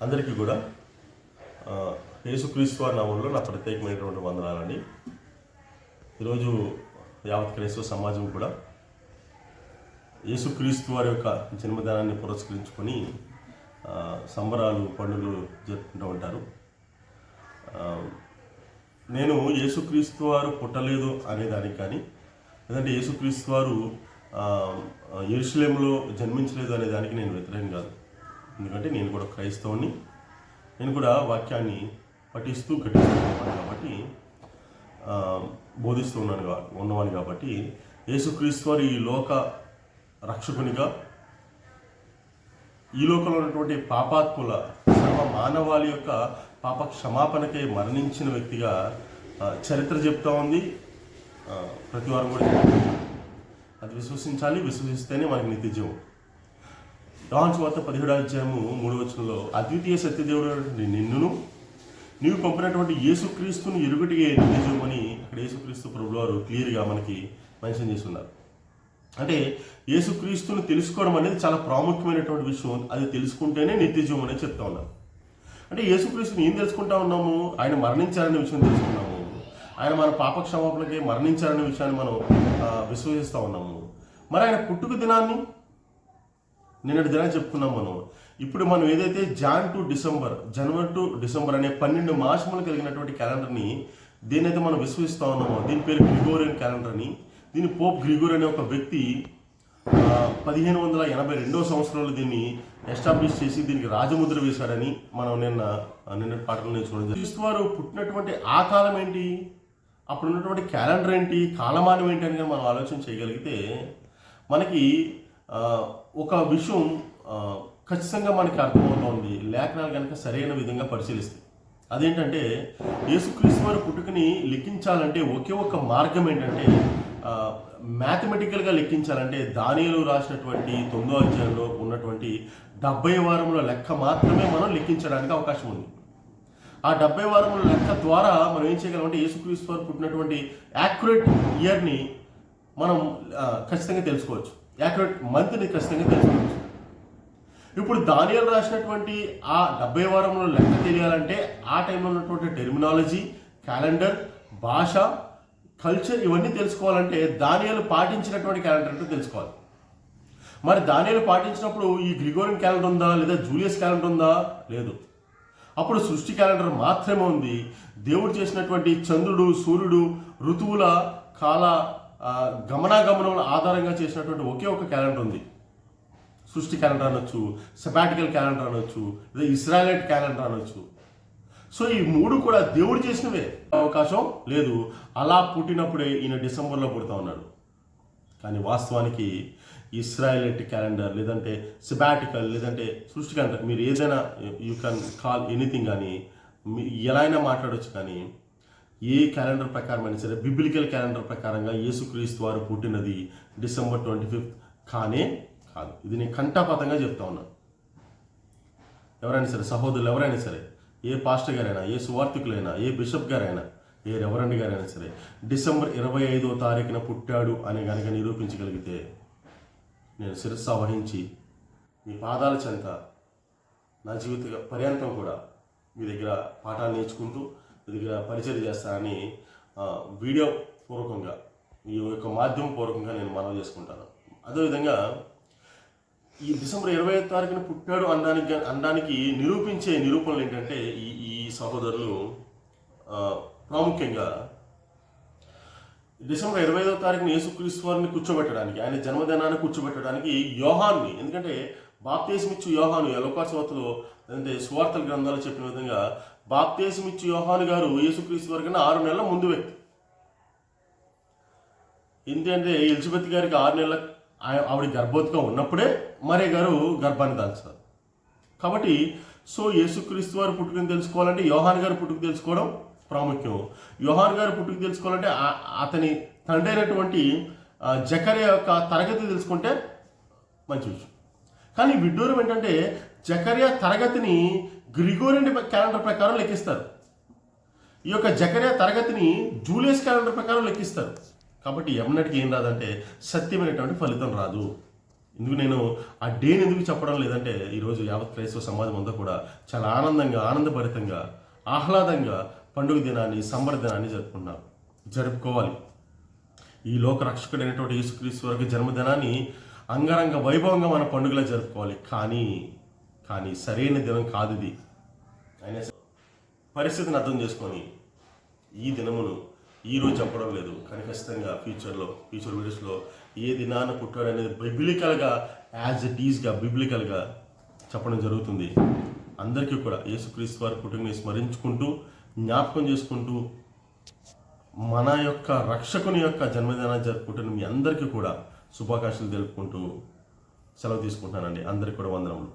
అందరికీ కూడా యేసుక్రీస్తు వారి నామంలో నా ప్రత్యేకమైనటువంటి వందనాలండి. ఈరోజు యావత్ క్రైస్తవ సమాజం కూడా యేసుక్రీస్తు వారి యొక్క జన్మదినాన్ని పురస్కరించుకొని సంబరాలు పండుగలు జరుపుకుంటూ ఉంటారు. నేను యేసుక్రీస్తు వారు పుట్టలేదు అనేదానికి కానీ లేదంటే యేసుక్రీస్తు వారు ఆ, జన్మించలేదు అనే దానికి నేను వ్యతిరేకం కాదు. ఎందుకంటే నేను కూడా క్రైస్తవుని. నేను కూడా వాక్యాన్ని పఠిస్తూ ఘటిస్తూ ఉన్నాను కాబట్టి బోధిస్తూ ఉన్నాను ఉన్నవాని కాబట్టి. యేసుక్రీస్తు వారు ఈ లోక రక్షకునిగా ఈ లోకంలో ఉన్నటువంటి పాపాత్ముల సర్వ మానవాళి యొక్క పాప క్షమాపణకై మరణించిన వ్యక్తిగా చరిత్ర చెప్తా ఉంది. ప్రతి వారం కూడా అది విశ్వసించాలి విశ్వసిస్తేనే మనకి నిత్య జీవం వార్త సువార్త పదిహేడు అధ్యాయము మూడు వచనంలో అద్వితీయ సత్యదేవుడు నిన్నును నీవు పంపినటువంటి యేసుక్రీస్తును ఎరుగుటిగా నిజమని అక్కడ యేసుక్రీస్తు ప్రభులు వారు క్లియర్గా మనకి మెన్షన్ చేస్తున్నారు. అంటే యేసుక్రీస్తును తెలుసుకోవడం అనేది చాలా ప్రాముఖ్యమైనటువంటి విషయం. అది తెలుసుకుంటేనే నిత్యజీవం అనేది చెప్తా ఉన్నాను అంటే యేసుక్రీస్తుని ఏం తెలుసుకుంటా ఉన్నాము? ఆయన మరణించారనే విషయం తెలుసుకున్నాము. ఆయన మన పాపక్షమాపణకి మరణించారనే విషయాన్ని మనం విశ్వసిస్తూ ఉన్నాము. మరి ఆయన పుట్టుక దినాన్ని నిన్నటి దినం చెప్పుకున్నాం మనం. ఇప్పుడు మనం ఏదైతే జాన్ టు డిసెంబర్ జనవరి టు డిసెంబర్ అనే పన్నెండు మాసములు కలిగినటువంటి క్యాలెండర్ని దేనైతే మనం విశ్వసిస్తా ఉన్నామో దీని పేరు గ్రిగోరియన్ క్యాలెండర్ అని. దీని పోప్ గ్రిగోర్ అనే ఒక వ్యక్తి పదిహేను వందల ఎనభై రెండో సంవత్సరంలో దీన్ని ఎస్టాబ్లిష్ చేసి దీనికి రాజముద్ర వేశాడని మనం నిన్న నిన్నటి పాటలు నేర్చుకోవడం క్రీస్తు వారు పుట్టినటువంటి ఆ కాలం ఏంటి? అప్పుడు ఉన్నటువంటి క్యాలెండర్ ఏంటి? కాలమానం ఏంటి అని మనం ఆలోచన చేయగలిగితే మనకి ఒక విషయం ఖచ్చితంగా మనకి అర్థమవుతోంది. లేఖనాలు కనుక సరైన విధంగా పరిశీలిస్తే. అదేంటంటే యేసుక్రీస్తు వారి పుట్టుకని లెక్కించాలంటే ఒకే ఒక మార్గం ఏంటంటే మ్యాథమెటికల్గా లెక్కించాలంటే దానిలో రాసినటువంటి తొమ్మిదో అధ్యాయంలో ఉన్నటువంటి డెబ్బై వారముల లెక్క మాత్రమే మనం లెక్కించడానికి అవకాశం ఉంది. ఆ డెబ్బై వారముల లెక్క ద్వారా మనం ఏం చేయగలం అంటే యేసుక్రీస్తు వారు పుట్టినటువంటి యాక్యురేట్ ఇయర్ని మనం ఖచ్చితంగా తెలుసుకోవచ్చు. యాక్యురేట్ మంత్ని ఖచ్చితంగా తెలుసుకోవచ్చు ఇప్పుడు దానియాలు రాసినటువంటి ఆ డెబ్బై వారంలో లెక్క తెలియాలంటే ఆ టైంలో ఉన్నటువంటి టెర్మినాలజీ క్యాలెండర్ భాష కల్చర్ ఇవన్నీ తెలుసుకోవాలంటే దానియాలు పాటించినటువంటి క్యాలెండర్ అంటే తెలుసుకోవాలి. మరి దానియాలు పాటించినప్పుడు ఈ గ్రిగోరియన్ క్యాలెండర్ ఉందా లేదా జూలియస్ క్యాలెండర్ ఉందా? లేదు. అప్పుడు సృష్టి క్యాలెండర్ మాత్రమే ఉంది. దేవుడు చేసినటువంటి చంద్రుడు సూర్యుడు ఋతువుల కాల గమనాగమనం ఆధారంగా చేసినటువంటి ఒకే ఒక క్యాలెండర్ ఉంది. సృష్టి క్యాలెండర్ అనొచ్చు సెబాటికల్ క్యాలెండర్ అనొచ్చు లేదా ఇస్రాయలైట్ క్యాలెండర్ అనొచ్చు. సో ఈ మూడు కూడా దేవుడు చేసినవే. అవకాశం లేదు. అలా పుట్టినప్పుడే ఈయన డిసెంబర్లో పుడతా ఉన్నాడు. కానీ వాస్తవానికి ఇస్రాయలైట్ క్యాలెండర్ లేదంటే సిబాటికల్ లేదంటే సృష్టి క్యాలెండర్ మీరు ఏదైనా యూ కెన్ కాల్ ఎనీథింగ్ కానీ మీ ఎలా అయినా మాట్లాడొచ్చు కానీ ఏ క్యాలెండర్ ప్రకారం అయినా సరే బిబ్లికల్ క్యాలెండర్ ప్రకారంగా యేసుక్రీస్తు వారు పుట్టినది డిసెంబర్ ట్వంటీ ఫిఫ్త్ కానే కాదు. ఇది నేను కంఠాపాతంగా చెప్తా ఉన్నాను ఎవరైనా సరే సహోదరులు ఎవరైనా సరే ఏ పాస్టర్ గారైనా ఏ సువార్థికులైనా ఏ బిషప్ గారైనా ఏ రెవరెండ్ గారైనా సరే డిసెంబర్ ఇరవై ఐదో తారీఖున పుట్టాడు అని కనుక నిరూపించగలిగితే నేను శిరస్సు వహించి మీ పాదాల చెంత నా జీవిత పర్యంతం కూడా మీ దగ్గర పాఠాలు నేర్చుకుంటూ పరిచయం చేస్తానని వీడియో పూర్వకంగా ఈ యొక్క మాధ్యమం పూర్వకంగా నేను మనవి చేసుకుంటాను. అదేవిధంగా ఈ డిసెంబర్ ఇరవై ఐదు తారీఖున పుట్టాడు అనడానికి అనడానికి నిరూపించే నిరూపణలు ఏంటంటే ఈ ఈ సహోదరులు ప్రాముఖ్యంగా డిసెంబర్ ఇరవై ఐదో తారీఖున యేసుక్రీస్తు వారిని కూర్చోబెట్టడానికి ఆయన జన్మదినాన్ని కూర్చోబెట్టడానికి యోహాన్ని ఎందుకంటే బాప్తేసమిచ్చు యోహాను ఎలోకాశవతలో అంటే సువార్తల గ్రంథాలు చెప్పిన విధంగా బాప్తేసమిచ్చు యోహాను గారు యేసుక్రీస్తు వరకు ఆరు నెలల ముందు వ్యక్తి. ఎందుకంటే ఎలిజబెత్ గారికి ఆరు నెలల ఆవిడ గర్భవతిగా ఉన్నప్పుడే మరే గారు గర్భాన్ని దాల్చారు కాబట్టి సో యేసుక్రీస్తు వారి పుట్టుకుని తెలుసుకోవాలంటే యోహాన్ గారి పుట్టుకు తెలుసుకోవడం ప్రాముఖ్యం. యోహాన్ గారి పుట్టుకు తెలుసుకోవాలంటే అతని తండ్రి అయినటువంటి జకర యొక్క తరగతి తెలుసుకుంటే మంచి విషయం. కానీ విడ్డూరం ఏంటంటే జకర్య తరగతిని గ్రిగోరియన్ క్యాలెండర్ ప్రకారం లెక్కిస్తారు. ఈ యొక్క జకర్యా తరగతిని జూలియస్ క్యాలెండర్ ప్రకారం లెక్కిస్తారు. కాబట్టి ఎమ్మటికి ఏం రాదంటే సత్యమైనటువంటి ఫలితం రాదు. ఎందుకు నేను ఆ డేని ఎందుకు చెప్పడం లేదంటే ఈరోజు యావత్ క్రైస్తవ సమాజం అంతా కూడా చాలా ఆనందంగా ఆనందభరితంగా ఆహ్లాదంగా పండుగ దినాన్ని సంబర దినాన్ని జరుపుకుంటున్నారు. జరుపుకోవాలి. ఈ లోక రక్షకుడైనటువంటి యేసుక్రీస్తు వరకు జన్మదినాన్ని అంగరంగ వైభవంగా మన పండుగలా జరుపుకోవాలి. కానీ కానీ సరైన దినం కాదు ఇది అయినా సరే పరిస్థితిని అర్థం చేసుకొని ఈ దినమును ఈ రోజు చెప్పడం లేదు. కానీ ఖచ్చితంగా ఫ్యూచర్లో ఫ్యూచర్ వీడియోస్లో ఏ దినాన పుట్టాడు అనేది బిబ్లికల్గా యాజ్ ఇట్ ఈజ్గా బిబ్లికల్గా చెప్పడం జరుగుతుంది. అందరికీ కూడా యేసుక్రీస్తు వారి పుట్టుకని స్మరించుకుంటూ జ్ఞాపకం చేసుకుంటూ మన యొక్క రక్షకుని యొక్క జన్మదినాన్ని జరుపుకుంటున్న మీ అందరికీ కూడా శుభాకాంక్షలు తెలుపుకుంటూ సెలవు తీసుకుంటానండి అందరికీ కూడా వందనములు.